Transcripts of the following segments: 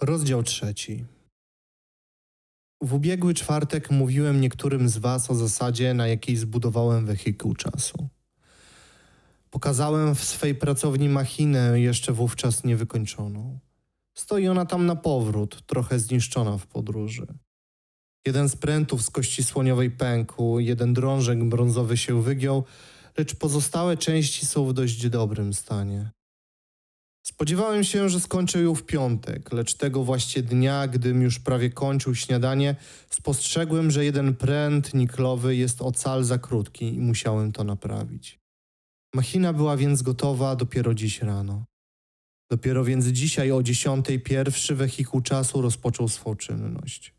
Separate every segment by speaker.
Speaker 1: Rozdział trzeci. W ubiegły czwartek mówiłem niektórym z Was o zasadzie, na jakiej zbudowałem wehikuł czasu. Pokazałem w swej pracowni machinę jeszcze wówczas niewykończoną. Stoi ona tam na powrót, trochę zniszczona w podróży. Jeden z prętów z kości słoniowej pękł, jeden drążek brązowy się wygiął, lecz pozostałe części są w dość dobrym stanie. Spodziewałem się, że skończę ją w piątek, lecz tego właśnie dnia, gdym już prawie kończył śniadanie, spostrzegłem, że jeden pręt niklowy jest ocal za krótki i musiałem to naprawić. Machina była więc gotowa dopiero dziś rano. Dopiero więc dzisiaj o dziesiątej pierwszy wehikuł czasu rozpoczął swą czynność.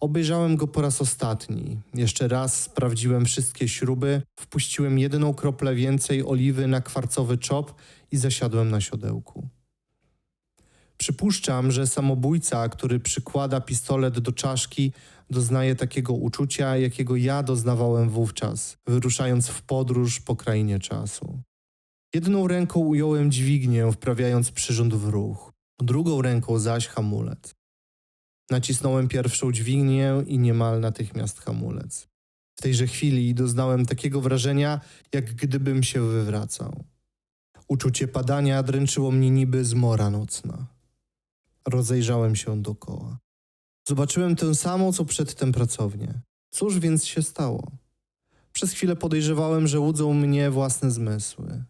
Speaker 1: Obejrzałem go po raz ostatni. Jeszcze raz sprawdziłem wszystkie śruby, wpuściłem jedną kroplę więcej oliwy na kwarcowy czop i zasiadłem na siodełku. Przypuszczam, że samobójca, który przykłada pistolet do czaszki, doznaje takiego uczucia, jakiego ja doznawałem wówczas, wyruszając w podróż po krainie czasu. Jedną ręką ująłem dźwignię, wprawiając przyrząd w ruch, drugą ręką zaś hamulec. Nacisnąłem pierwszą dźwignię i niemal natychmiast hamulec. W tejże chwili doznałem takiego wrażenia, jak gdybym się wywracał. Uczucie padania dręczyło mnie niby zmora nocna. Rozejrzałem się dokoła. Zobaczyłem tę samą, co przedtem pracownię. Cóż więc się stało? Przez chwilę podejrzewałem, że łudzą mnie własne zmysły.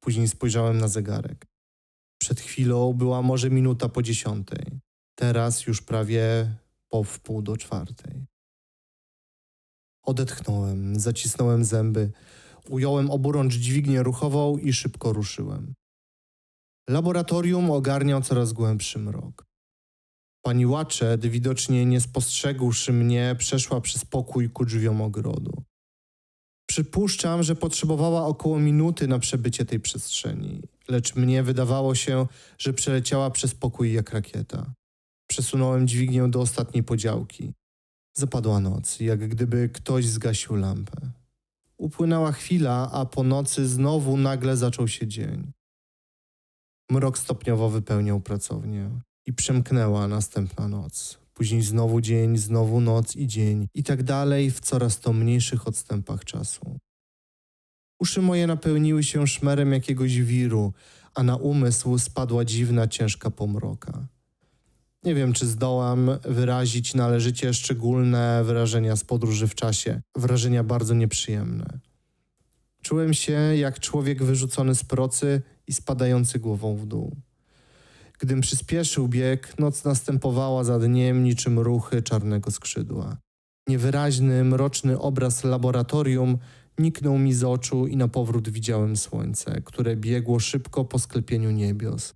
Speaker 1: Później spojrzałem na zegarek. Przed chwilą była może minuta po dziesiątej. Teraz już prawie po wpół do czwartej. Odetchnąłem, zacisnąłem zęby, ująłem oburącz dźwignię ruchową i szybko ruszyłem. Laboratorium ogarniał coraz głębszy mrok. Pani Watchet, widocznie nie spostrzegłszy mnie, przeszła przez pokój ku drzwiom ogrodu. Przypuszczam, że potrzebowała około minuty na przebycie tej przestrzeni, lecz mnie wydawało się, że przeleciała przez pokój jak rakieta. Przesunąłem dźwignię do ostatniej podziałki. Zapadła noc, jak gdyby ktoś zgasił lampę. Upłynęła chwila, a po nocy znowu nagle zaczął się dzień. Mrok stopniowo wypełniał pracownię i przemknęła następna noc. Później znowu dzień, znowu noc i dzień, i tak dalej w coraz to mniejszych odstępach czasu. Uszy moje napełniły się szmerem jakiegoś wiru, a na umysł spadła dziwna, ciężka pomroka. Nie wiem, czy zdołam wyrazić należycie szczególne wyrażenia z podróży w czasie, wrażenia bardzo nieprzyjemne. Czułem się jak człowiek wyrzucony z procy i spadający głową w dół. Gdym przyspieszył bieg, noc następowała za dniem niczym ruchy czarnego skrzydła. Niewyraźny, mroczny obraz laboratorium niknął mi z oczu i na powrót widziałem słońce, które biegło szybko po sklepieniu niebios.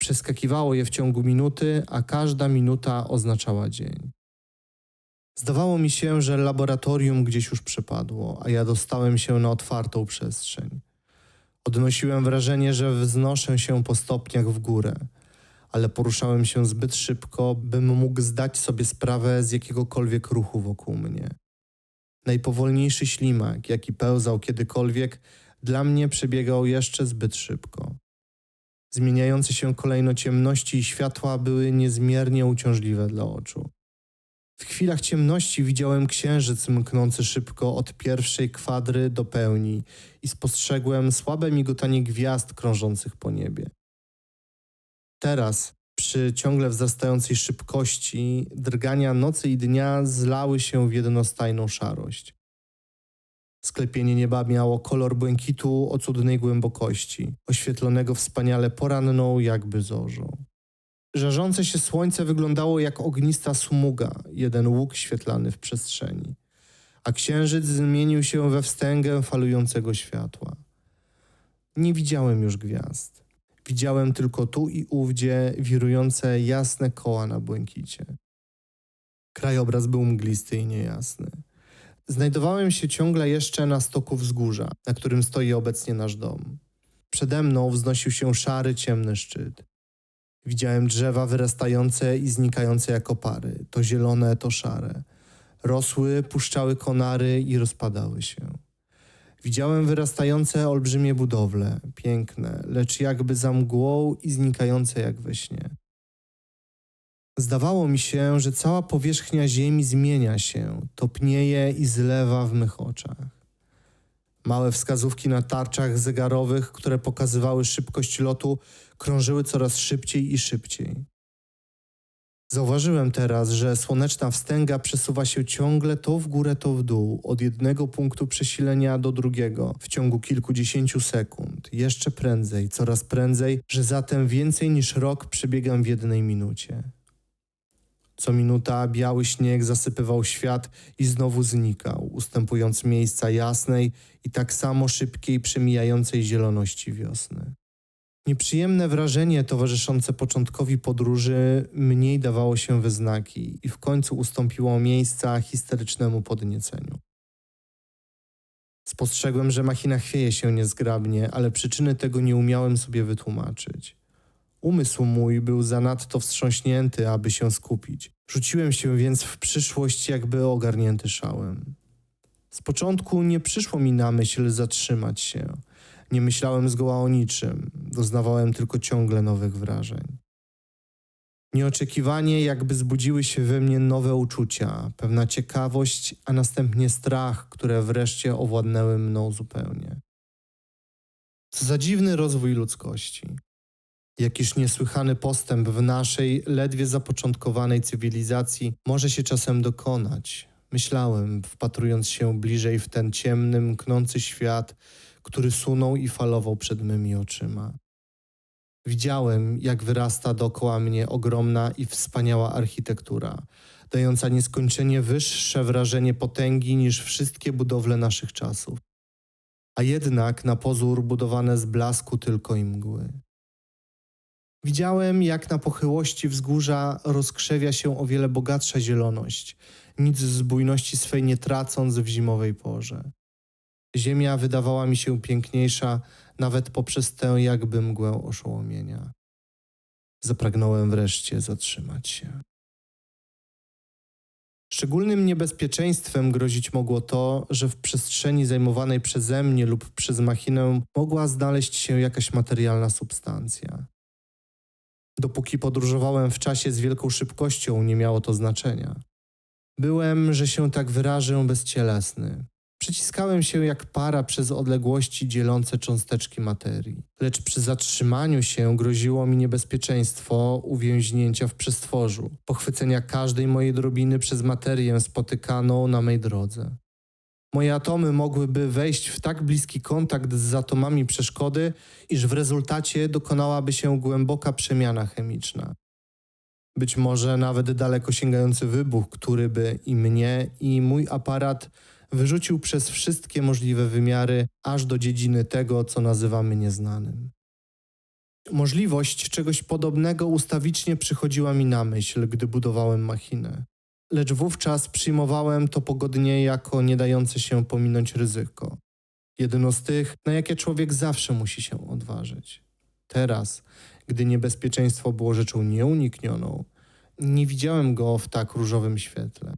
Speaker 1: Przeskakiwało je w ciągu minuty, a każda minuta oznaczała dzień. Zdawało mi się, że laboratorium gdzieś już przepadło, a ja dostałem się na otwartą przestrzeń. Odnosiłem wrażenie, że wznoszę się po stopniach w górę, ale poruszałem się zbyt szybko, bym mógł zdać sobie sprawę z jakiegokolwiek ruchu wokół mnie. Najpowolniejszy ślimak, jaki pełzał kiedykolwiek, dla mnie przebiegał jeszcze zbyt szybko. Zmieniające się kolejno ciemności i światła były niezmiernie uciążliwe dla oczu. W chwilach ciemności widziałem księżyc mknący szybko od pierwszej kwadry do pełni i spostrzegłem słabe migotanie gwiazd krążących po niebie. Teraz, przy ciągle wzrastającej szybkości, drgania nocy i dnia zlały się w jednostajną szarość. Sklepienie nieba miało kolor błękitu o cudnej głębokości, oświetlonego wspaniale poranną jakby zorzą. Żarzące się słońce wyglądało jak ognista smuga, jeden łuk świetlany w przestrzeni, a księżyc zmienił się we wstęgę falującego światła. Nie widziałem już gwiazd. Widziałem tylko tu i ówdzie wirujące jasne koła na błękicie. Krajobraz był mglisty i niejasny. Znajdowałem się ciągle jeszcze na stoku wzgórza, na którym stoi obecnie nasz dom. Przede mną wznosił się szary, ciemny szczyt. Widziałem drzewa wyrastające i znikające jako pary, to zielone, to szare. Rosły, puszczały konary i rozpadały się. Widziałem wyrastające olbrzymie budowle, piękne, lecz jakby za mgłą i znikające jak we śnie. Zdawało mi się, że cała powierzchnia ziemi zmienia się, topnieje i zlewa w mych oczach. Małe wskazówki na tarczach zegarowych, które pokazywały szybkość lotu, krążyły coraz szybciej i szybciej. Zauważyłem teraz, że słoneczna wstęga przesuwa się ciągle to w górę, to w dół, od jednego punktu przesilenia do drugiego w ciągu kilkudziesięciu sekund, jeszcze prędzej, coraz prędzej, że zatem więcej niż rok przebiegam w jednej minucie. Co minuta biały śnieg zasypywał świat i znowu znikał, ustępując miejsca jasnej i tak samo szybkiej przemijającej zieloności wiosny. Nieprzyjemne wrażenie towarzyszące początkowi podróży mniej dawało się we znaki i w końcu ustąpiło miejsca histerycznemu podnieceniu. Spostrzegłem, że machina chwieje się niezgrabnie, ale przyczyny tego nie umiałem sobie wytłumaczyć. Umysł mój był zanadto wstrząśnięty, aby się skupić. Rzuciłem się więc w przyszłość, jakby ogarnięty szałem. Z początku nie przyszło mi na myśl zatrzymać się. Nie myślałem zgoła o niczym, doznawałem tylko ciągle nowych wrażeń. Nieoczekiwanie jakby zbudziły się we mnie nowe uczucia, pewna ciekawość, a następnie strach, które wreszcie owładnęły mną zupełnie. Co za dziwny rozwój ludzkości. Jakiż niesłychany postęp w naszej, ledwie zapoczątkowanej cywilizacji może się czasem dokonać. Myślałem, wpatrując się bliżej w ten ciemny, mknący świat, który sunął i falował przed mymi oczyma. Widziałem, jak wyrasta dookoła mnie ogromna i wspaniała architektura, dająca nieskończenie wyższe wrażenie potęgi niż wszystkie budowle naszych czasów, a jednak na pozór budowane z blasku tylko i mgły. Widziałem, jak na pochyłości wzgórza rozkrzewia się o wiele bogatsza zieloność, nic z bujności swej nie tracąc w zimowej porze. Ziemia wydawała mi się piękniejsza nawet poprzez tę jakby mgłę oszołomienia. Zapragnąłem wreszcie zatrzymać się. Szczególnym niebezpieczeństwem grozić mogło to, że w przestrzeni zajmowanej przeze mnie lub przez machinę mogła znaleźć się jakaś materialna substancja. Dopóki podróżowałem w czasie z wielką szybkością, nie miało to znaczenia. Byłem, że się tak wyrażę, bezcielesny. Przyciskałem się jak para przez odległości dzielące cząsteczki materii. Lecz przy zatrzymaniu się groziło mi niebezpieczeństwo uwięźnięcia w przestworzu, pochwycenia każdej mojej drobiny przez materię spotykaną na mej drodze. Moje atomy mogłyby wejść w tak bliski kontakt z atomami przeszkody, iż w rezultacie dokonałaby się głęboka przemiana chemiczna. Być może nawet daleko sięgający wybuch, który by i mnie, i mój aparat wyrzucił przez wszystkie możliwe wymiary, aż do dziedziny tego, co nazywamy nieznanym. Możliwość czegoś podobnego ustawicznie przychodziła mi na myśl, gdy budowałem machinę. Lecz wówczas przyjmowałem to pogodnie jako nie dające się pominąć ryzyko. Jedno z tych, na jakie człowiek zawsze musi się odważyć. Teraz, gdy niebezpieczeństwo było rzeczą nieuniknioną, nie widziałem go w tak różowym świetle.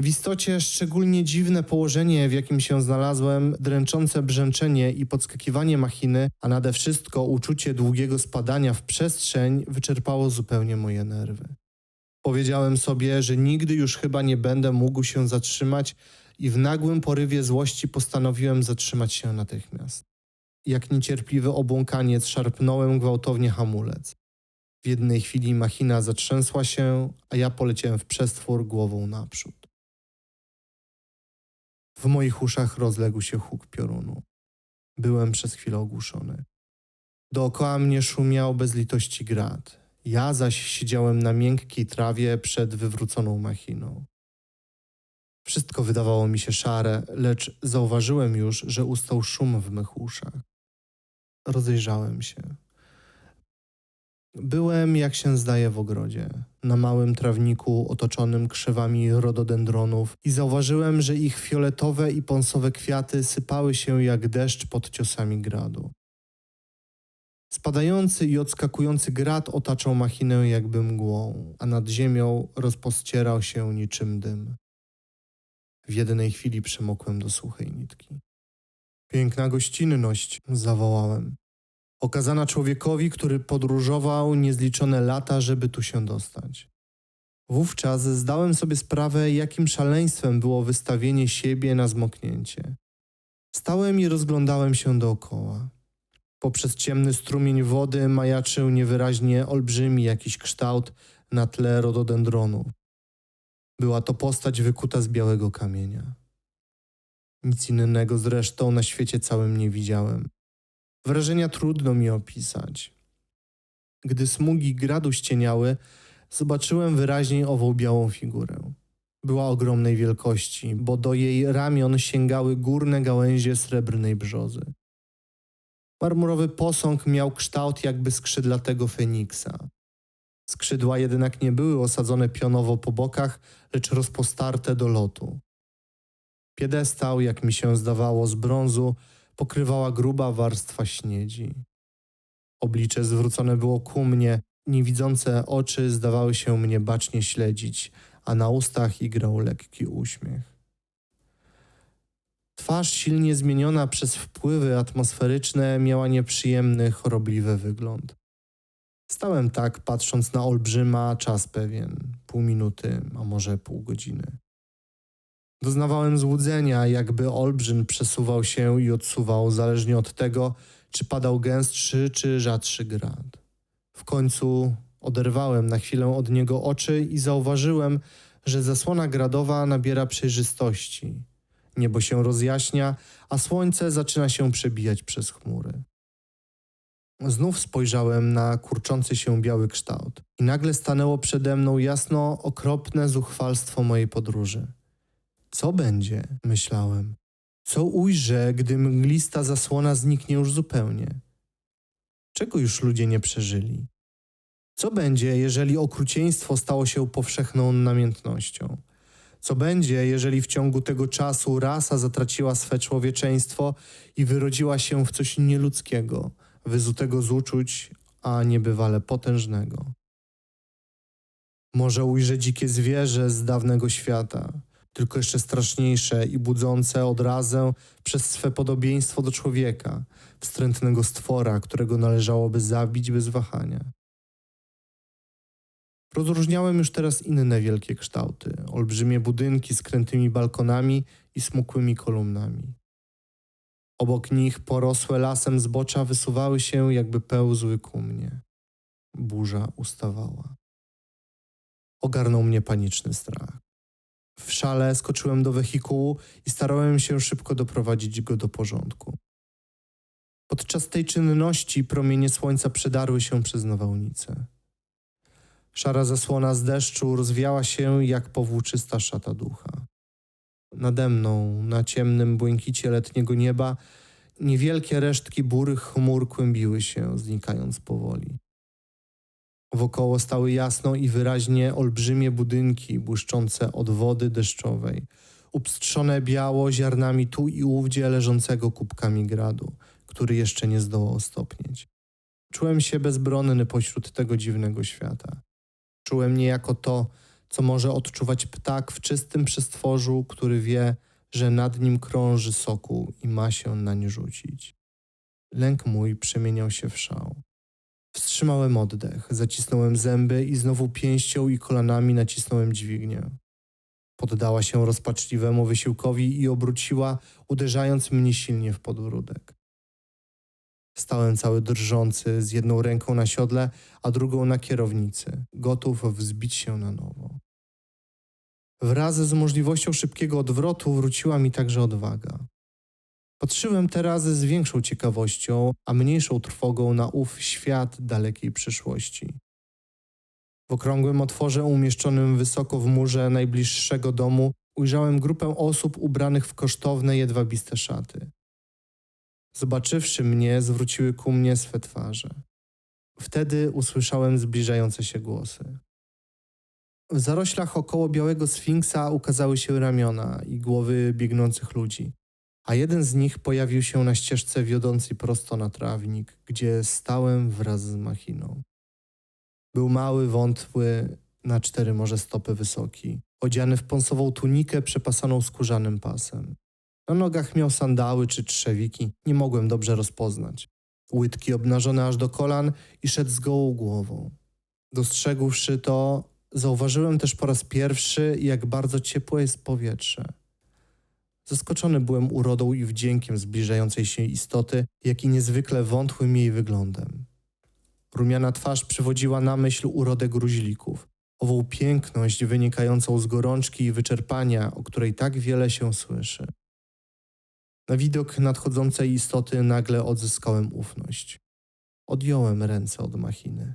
Speaker 1: W istocie szczególnie dziwne położenie, w jakim się znalazłem, dręczące brzęczenie i podskakiwanie machiny, a nade wszystko uczucie długiego spadania w przestrzeń wyczerpało zupełnie moje nerwy. Powiedziałem sobie, że nigdy już chyba nie będę mógł się zatrzymać i w nagłym porywie złości postanowiłem zatrzymać się natychmiast. Jak niecierpliwy obłąkaniec szarpnąłem gwałtownie hamulec. W jednej chwili machina zatrzęsła się, a ja poleciałem w przestwór głową naprzód. W moich uszach rozległ się huk piorunu. Byłem przez chwilę ogłuszony. Dookoła mnie szumiał bez litości grad. Ja zaś siedziałem na miękkiej trawie przed wywróconą machiną. Wszystko wydawało mi się szare, lecz zauważyłem już, że ustał szum w mych uszach. Rozejrzałem się. Byłem, jak się zdaje, w ogrodzie, na małym trawniku otoczonym krzewami rododendronów i zauważyłem, że ich fioletowe i pąsowe kwiaty sypały się jak deszcz pod ciosami gradu. Spadający i odskakujący grad otaczał machinę jakby mgłą, a nad ziemią rozpościerał się niczym dym. W jednej chwili przemokłem do suchej nitki. Piękna gościnność, zawołałem. okazana człowiekowi, który podróżował niezliczone lata, żeby tu się dostać. Wówczas zdałem sobie sprawę, jakim szaleństwem było wystawienie siebie na zmoknięcie. Stałem i rozglądałem się dookoła. Poprzez ciemny strumień wody majaczył niewyraźnie olbrzymi jakiś kształt na tle rododendronów. Była to postać wykuta z białego kamienia. Nic innego zresztą na świecie całym nie widziałem. Wrażenia trudno mi opisać. Gdy smugi gradu ścieniały, zobaczyłem wyraźniej ową białą figurę. Była ogromnej wielkości, bo do jej ramion sięgały górne gałęzie srebrnej brzozy. Marmurowy posąg miał kształt jakby skrzydlatego feniksa. Skrzydła jednak nie były osadzone pionowo po bokach, lecz rozpostarte do lotu. Piedestał, jak mi się zdawało, z brązu pokrywała gruba warstwa śniedzi. Oblicze zwrócone było ku mnie, niewidzące oczy zdawały się mnie bacznie śledzić, a na ustach igrał lekki uśmiech. Twarz silnie zmieniona przez wpływy atmosferyczne miała nieprzyjemny, chorobliwy wygląd. Stałem tak, patrząc na olbrzyma, czas pewien, pół minuty, a może pół godziny. Doznawałem złudzenia, jakby olbrzym przesuwał się i odsuwał, zależnie od tego, czy padał gęstszy czy rzadszy grad. W końcu oderwałem na chwilę od niego oczy i zauważyłem, że zasłona gradowa nabiera przejrzystości. Niebo się rozjaśnia, a słońce zaczyna się przebijać przez chmury. Znów spojrzałem na kurczący się biały kształt i nagle stanęło przede mną jasno okropne zuchwalstwo mojej podróży. Co będzie? myślałem. Co ujrzę, gdy mglista zasłona zniknie już zupełnie? Czego już ludzie nie przeżyli? Co będzie, jeżeli okrucieństwo stało się powszechną namiętnością? Co będzie, jeżeli w ciągu tego czasu rasa zatraciła swe człowieczeństwo i wyrodziła się w coś nieludzkiego, wyzutego z uczuć, a niebywale potężnego? Może ujrzę dzikie zwierzę z dawnego świata, tylko jeszcze straszniejsze i budzące odrazę przez swe podobieństwo do człowieka, wstrętnego stwora, którego należałoby zabić bez wahania. Rozróżniałem już teraz inne wielkie kształty, olbrzymie budynki z krętymi balkonami i smukłymi kolumnami. Obok nich porosłe lasem zbocza wysuwały się, jakby pełzły ku mnie. Burza ustawała. Ogarnął mnie paniczny strach. W szale skoczyłem do wehikułu i starałem się szybko doprowadzić go do porządku. Podczas tej czynności promienie słońca przedarły się przez nawałnicę. Szara zasłona z deszczu rozwiała się jak powłóczysta szata ducha. Nade mną, na ciemnym błękicie letniego nieba, niewielkie resztki burych chmur kłębiły się, znikając powoli. Wokoło stały jasno i wyraźnie olbrzymie budynki błyszczące od wody deszczowej, upstrzone biało ziarnami tu i ówdzie leżącego kubkami gradu, który jeszcze nie zdołał stopnieć. Czułem się bezbronny pośród tego dziwnego świata. Czułem niejako to, co może odczuwać ptak w czystym przestworzu, który wie, że nad nim krąży soku i ma się nań rzucić. Lęk mój przemieniał się w szał. Wstrzymałem oddech, zacisnąłem zęby i znowu pięścią i kolanami nacisnąłem dźwignię. Poddała się rozpaczliwemu wysiłkowi i obróciła, uderzając mnie silnie w podbródek. Stałem cały drżący, z jedną ręką na siodle, a drugą na kierownicy, gotów wzbić się na nowo. Wraz z możliwością szybkiego odwrotu wróciła mi także odwaga. Patrzyłem teraz z większą ciekawością, a mniejszą trwogą na ów świat dalekiej przyszłości. W okrągłym otworze umieszczonym wysoko w murze najbliższego domu ujrzałem grupę osób ubranych w kosztowne jedwabiste szaty. Zobaczywszy mnie, zwróciły ku mnie swe twarze. Wtedy usłyszałem zbliżające się głosy. W zaroślach około białego sfinksa ukazały się ramiona i głowy biegnących ludzi, a jeden z nich pojawił się na ścieżce wiodącej prosto na trawnik, gdzie stałem wraz z machiną. Był mały, wątły, na cztery może stopy wysoki, odziany w pąsową tunikę przepasaną skórzanym pasem. Na nogach miał sandały czy trzewiki, nie mogłem dobrze rozpoznać. łydki obnażone aż do kolan i szedł z gołą głową. Dostrzegłszy to, zauważyłem też po raz pierwszy, jak bardzo ciepłe jest powietrze. Zaskoczony byłem urodą i wdziękiem zbliżającej się istoty, jak i niezwykle wątłym jej wyglądem. Rumiana twarz przywodziła na myśl urodę gruźlików, ową piękność wynikającą z gorączki i wyczerpania, o której tak wiele się słyszy. Na widok nadchodzącej istoty nagle odzyskałem ufność. Odjąłem ręce od machiny.